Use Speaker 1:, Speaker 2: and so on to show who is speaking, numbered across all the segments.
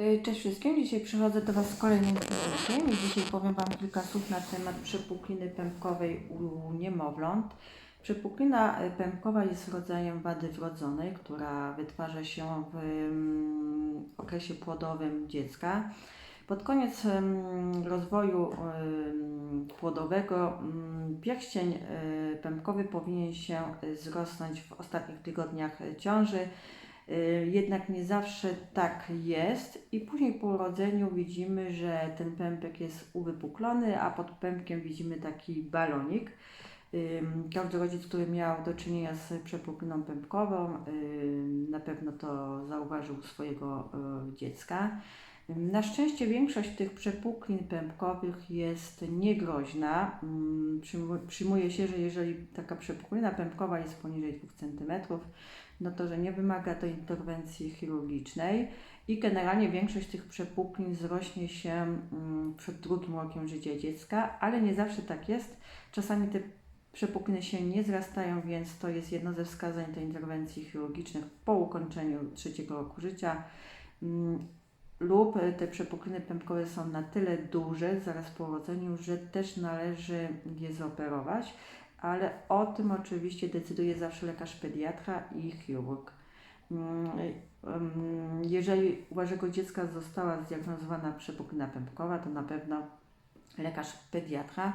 Speaker 1: Y, Cześć wszystkim, dzisiaj przychodzę do Was z kolejnym filmikiem i dzisiaj powiem Wam kilka słów na temat przepukliny pępkowej u niemowląt. Przepuklina y, pępkowa jest rodzajem wady wrodzonej, która wytwarza się w mm, okresie płodowym dziecka. Pod koniec mm, rozwoju ym, płodowego mm, pierścień y, pępkowy powinien się y, zrosnąć w ostatnich tygodniach y, ciąży. Y, Jednak nie zawsze tak jest i później po urodzeniu widzimy, że ten pępek jest uwypuklony, a pod pępkiem widzimy taki balonik. Ym, Każdy rodzic, który miał do czynienia z przepukliną pępkową, ym, na pewno to zauważył swojego y, dziecka. Na szczęście większość tych przepuklin pępkowych jest niegroźna. Przyjmu- Przyjmuje się, że jeżeli taka przepuklina pępkowa jest poniżej 2 cm, no to, że nie wymaga to interwencji chirurgicznej i generalnie większość tych przepuklin zrośnie się mm, przed drugim rokiem życia dziecka, ale nie zawsze tak jest. Czasami te przepukliny się nie zrastają, więc to jest jedno ze wskazań do interwencji chirurgicznych po ukończeniu trzeciego roku życia. Mm, Lub te przepukliny pępkowe są na tyle duże zaraz po urodzeniu, że też należy je zoperować ale o tym oczywiście decyduje zawsze lekarz pediatra i chirurg. Mm, ym, Jeżeli u waszego dziecka została zdiagnozowana przepuklina pępkowa, to na pewno lekarz pediatra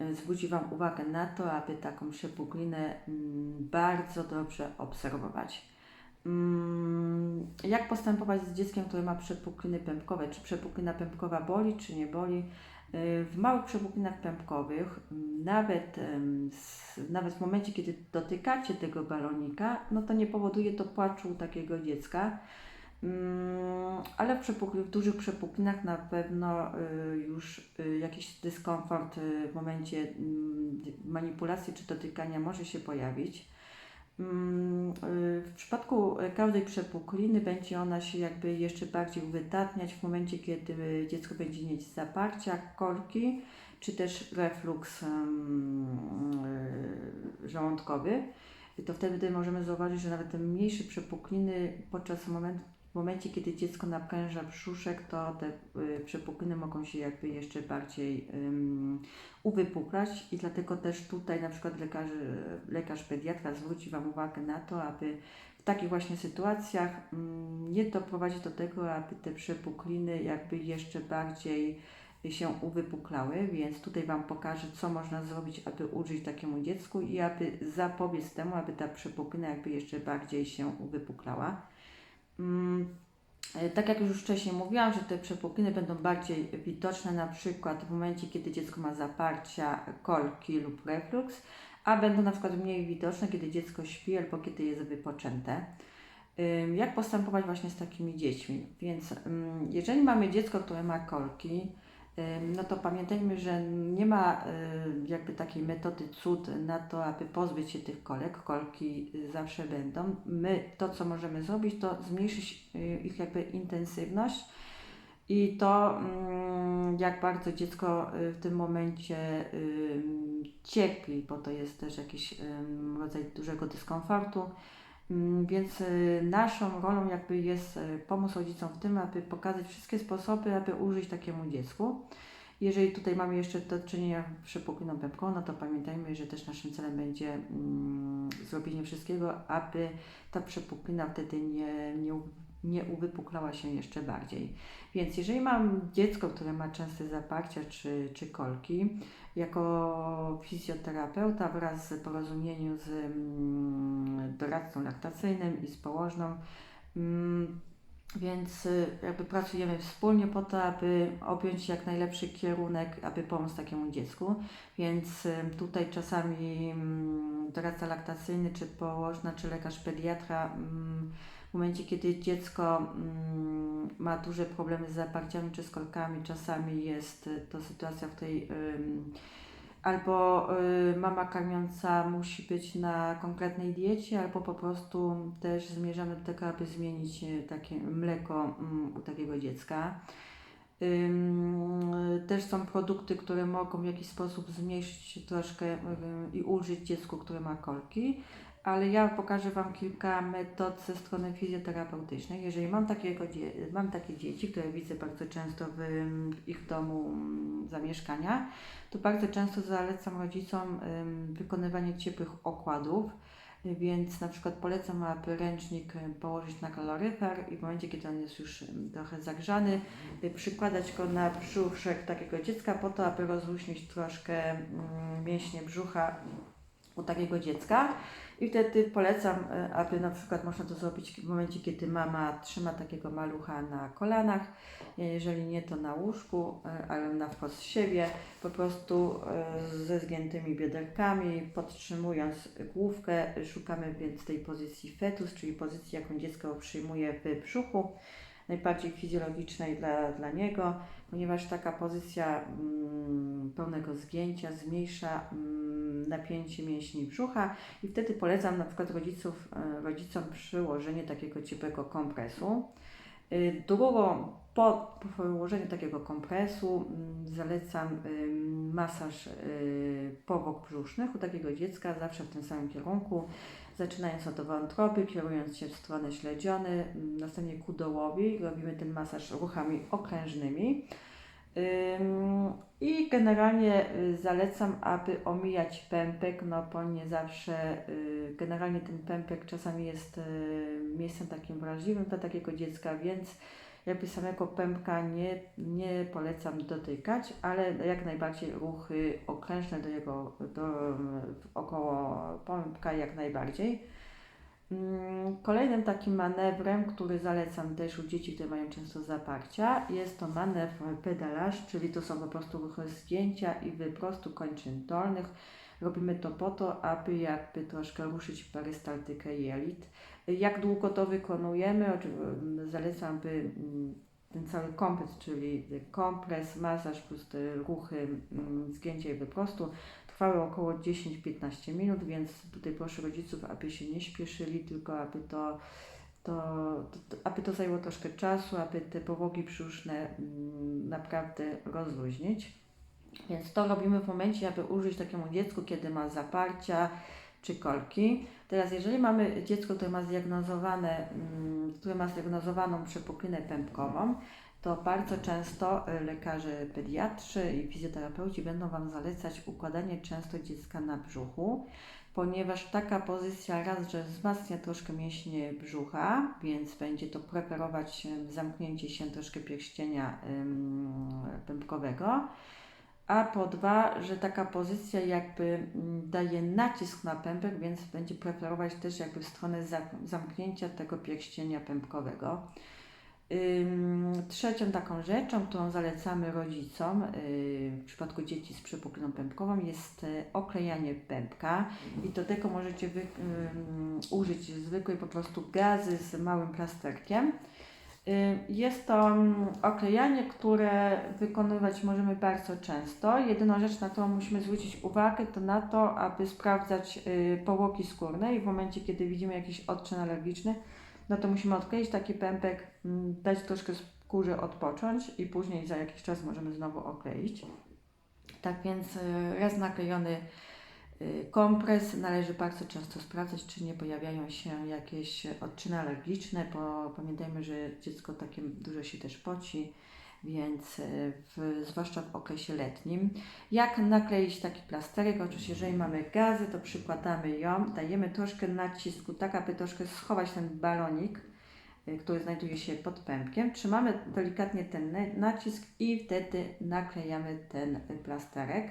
Speaker 1: y, zwróci Wam uwagę na to, aby taką przepuklinę mm, bardzo dobrze obserwować. Mm, Jak postępować z dzieckiem, które ma przepukliny pępkowe? Czy przepuklina pępkowa boli, czy nie boli? Y, W małych przepuklinach pępkowych, nawet, nawet w momencie, kiedy dotykacie tego balonika, no to nie powoduje to płaczu takiego dziecka. Mm, Ale w, w dużych przepuklinach na pewno y, już y, jakiś dyskomfort w momencie mm, manipulacji czy dotykania może się pojawić. Mm, y, W przypadku każdej przepukliny będzie ona się jakby jeszcze bardziej uwydatniać w momencie, kiedy dziecko będzie mieć zaparcia, korki, czy też refluks y, żołądkowy. To wtedy możemy zauważyć, że nawet te mniejsze przepukliny podczas momentu, momencie, kiedy dziecko napręża brzuszek, to te y, przepukliny mogą się jakby jeszcze bardziej uwypuklać i dlatego też tutaj na przykład lekarz, lekarz pediatra zwróci Wam uwagę na to, aby w takich właśnie sytuacjach mm, nie doprowadzić do tego, aby te przepukliny jakby jeszcze bardziej się uwypuklały, więc tutaj Wam pokażę, co można zrobić, aby ulżyć takiemu dziecku i aby zapobiec temu, aby ta przepuklina jakby jeszcze bardziej się uwypuklała. Mm, e, Tak jak już wcześniej mówiłam, że te przepukliny będą bardziej widoczne na przykład w momencie, kiedy dziecko ma zaparcia, kolki lub reflux, a będą na przykład mniej widoczne, kiedy dziecko śpi albo kiedy jest wypoczęte. Jak postępować właśnie z takimi dziećmi? Więc jeżeli mamy dziecko, które ma kolki, no to pamiętajmy, że nie ma y, jakby takiej metody cud na to, aby pozbyć się tych kolek. Kolki y, zawsze będą. My to, co możemy zrobić, to zmniejszyć y, ich jakby intensywność i to, mm, jak bardzo dziecko y, w tym momencie cierpi, bo to jest też jakiś rodzaj dużego dyskomfortu. Mm, Więc y, naszą rolą jakby jest y, pomóc rodzicom w tym, aby pokazać wszystkie sposoby, aby ulżyć takiemu dziecku. Jeżeli tutaj mamy jeszcze do czynienia z przepukliną pępką, no to pamiętajmy, że też naszym celem będzie mm, zrobienie wszystkiego, aby ta przepuklina wtedy nie, nie, nie uwypuklała się jeszcze bardziej. Więc jeżeli mam dziecko, które ma częste zaparcia czy, czy kolki, jako fizjoterapeuta wraz z porozumieniu z mm, doradcą laktacyjnym i z położną, mm, więc y, jakby pracujemy wspólnie po to, aby objąć jak najlepszy kierunek, aby pomóc takiemu dziecku. Więc y, tutaj czasami mm, doradca laktacyjny, czy położna, czy lekarz pediatra mm, w momencie, kiedy dziecko ma duże problemy z zaparciami czy z korkami, czasami jest y, to sytuacja, w której albo y, mama karmiąca musi być na konkretnej diecie, albo po prostu też zmierzamy do tego, aby zmienić y, takie mleko mm, u takiego dziecka. Też są produkty, które mogą w jakiś sposób zmniejszyć troszkę y, i ulżyć dziecku, które ma kolki, ale ja pokażę Wam kilka metod ze strony fizjoterapeutycznej. Jeżeli mam, takiego, mam takie dzieci, które widzę bardzo często w ym, ich domu ym, zamieszkania, to bardzo często zalecam rodzicom wykonywanie ciepłych okładów. Więc na przykład polecam, aby ręcznik y, położyć na kaloryfer i w momencie, kiedy on jest już trochę zagrzany, y, przykładać go na brzuszek takiego dziecka po to, aby rozluźnić troszkę mm, mięśnie brzucha u takiego dziecka. I wtedy polecam, y, aby na przykład można to zrobić w momencie, kiedy mama trzyma takiego malucha na kolanach, y, jeżeli nie to na łóżku, y, ale na wprost siebie, po prostu ze zgiętymi bioderkami, podtrzymując główkę, szukamy więc tej pozycji fetus, czyli pozycji, jaką dziecko przyjmuje w brzuchu, najbardziej fizjologicznej dla, dla niego, ponieważ taka pozycja mm, pełnego zgięcia zmniejsza mm, napięcie mięśni brzucha i wtedy polecam na przykład rodziców, e, rodzicom przyłożenie takiego ciepłego kompresu. Y, Drugą, po położeniu takiego kompresu mm, zalecam ym, masaż powłok brzusznych u takiego dziecka, zawsze w tym samym kierunku, zaczynając od wątroby, kierując się w stronę śledziony, ym, następnie ku dołowi, robimy ten masaż ruchami okrężnymi. I generalnie y, zalecam, aby omijać pępek, no bo nie zawsze, y, generalnie ten pępek czasami jest y, miejscem takim wrażliwym dla takiego dziecka, więc jakby samego pępka nie, nie polecam dotykać, ale jak najbardziej ruchy okrężne do jego, do, około pępka jak najbardziej. Mm, Kolejnym takim manewrem, który zalecam też u dzieci, które mają często zaparcia, jest to manewr pedalaż, czyli to są po prostu ruchy zgięcia i wyprostu kończyn dolnych. Robimy to po to, aby jakby troszkę ruszyć perystaltykę jelit. Jak długo to wykonujemy? Oczy- Zalecam, by mm, ten cały kompres, czyli kompres, masaż plus te ruchy mm, zgięcia i wyprostu trwały około 10-15 minut, więc tutaj proszę rodziców, aby się nie śpieszyli, tylko aby to, to, to, aby to zajęło troszkę czasu, aby te powłoki brzuszne mm, naprawdę rozluźnić. Więc to robimy w momencie, aby użyć takiemu dziecku, kiedy ma zaparcia czy kolki. Teraz, jeżeli mamy dziecko, które ma zdiagnozowane, mm, które ma zdiagnozowaną przepuklinę pępkową, to bardzo często y, lekarze pediatrzy i fizjoterapeuci będą Wam zalecać układanie często dziecka na brzuchu, ponieważ taka pozycja raz, że wzmacnia troszkę mięśnie brzucha, więc będzie to preferować em, zamknięcie się troszkę pierścienia pępkowego, a po dwa, że taka pozycja jakby daje nacisk na pępek, więc będzie preferować też jakby w stronę zam- zamknięcia tego pierścienia pępkowego. Trzecią taką rzeczą, którą zalecamy rodzicom yy, w przypadku dzieci z przepukliną pępkową jest e, oklejanie pępka i do tego możecie wy, użyć zwykłej po prostu gazy z małym plasterkiem. Y, Jest to mm, oklejanie, które wykonywać możemy bardzo często. Jedyna rzecz, na którą musimy zwrócić uwagę, to na to, aby sprawdzać y, powłoki skórne i w momencie, kiedy widzimy jakiś odczyn alergiczny, no to musimy odkleić taki pępek, mm, dać troszkę skórze odpocząć i później za jakiś czas możemy znowu okleić. Tak więc y, raz naklejony y, kompres należy bardzo często sprawdzać, czy nie pojawiają się jakieś odczyny alergiczne, bo pamiętajmy, że dziecko takie dużo się też poci, więc y, w, zwłaszcza w okresie letnim. Jak nakleić taki plasterek? Oczywiście, jeżeli mamy gazy, to przykładamy ją, dajemy troszkę nacisku, tak aby troszkę schować ten balonik, y, który znajduje się pod pępkiem. Trzymamy delikatnie ten na- nacisk i wtedy naklejamy ten plasterek.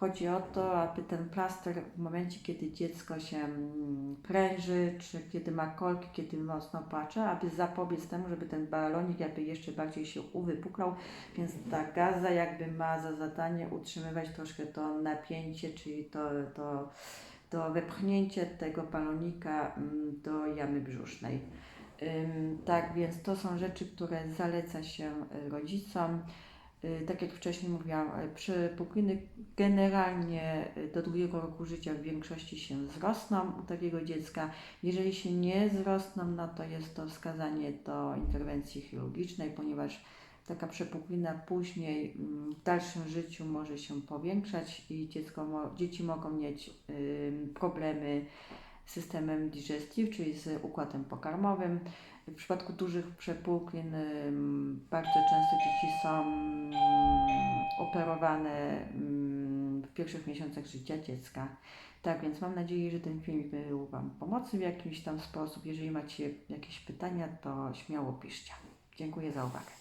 Speaker 1: Chodzi o to, aby ten plaster w momencie, kiedy dziecko się mm, pręży, czy kiedy ma kolki, kiedy mocno płacze, aby zapobiec temu, żeby ten balonik jakby jeszcze bardziej się uwypuklał, więc ta gaza jakby ma za zadanie utrzymywać troszkę to napięcie, czyli to, to, to wepchnięcie tego balonika mm, do jamy brzusznej. Tak, więc to są rzeczy, które zaleca się y, rodzicom. Y, Tak jak wcześniej mówiłam, y, przepukliny generalnie y, do drugiego roku życia w większości się wzrosną u takiego dziecka. Jeżeli się nie wzrosną, no to jest to wskazanie do interwencji chirurgicznej, ponieważ taka przepuklina później mm, w dalszym życiu może się powiększać i dziecko, dzieci mogą mieć problemy systemem digestive, czyli z układem pokarmowym. W przypadku dużych przepuklin ym, bardzo często dzieci są mm, operowane mm, w pierwszych miesiącach życia dziecka. Tak więc mam nadzieję, że ten film był Wam pomocny w jakiś tam sposób. Jeżeli macie jakieś pytania, to śmiało piszcie. Dziękuję za uwagę.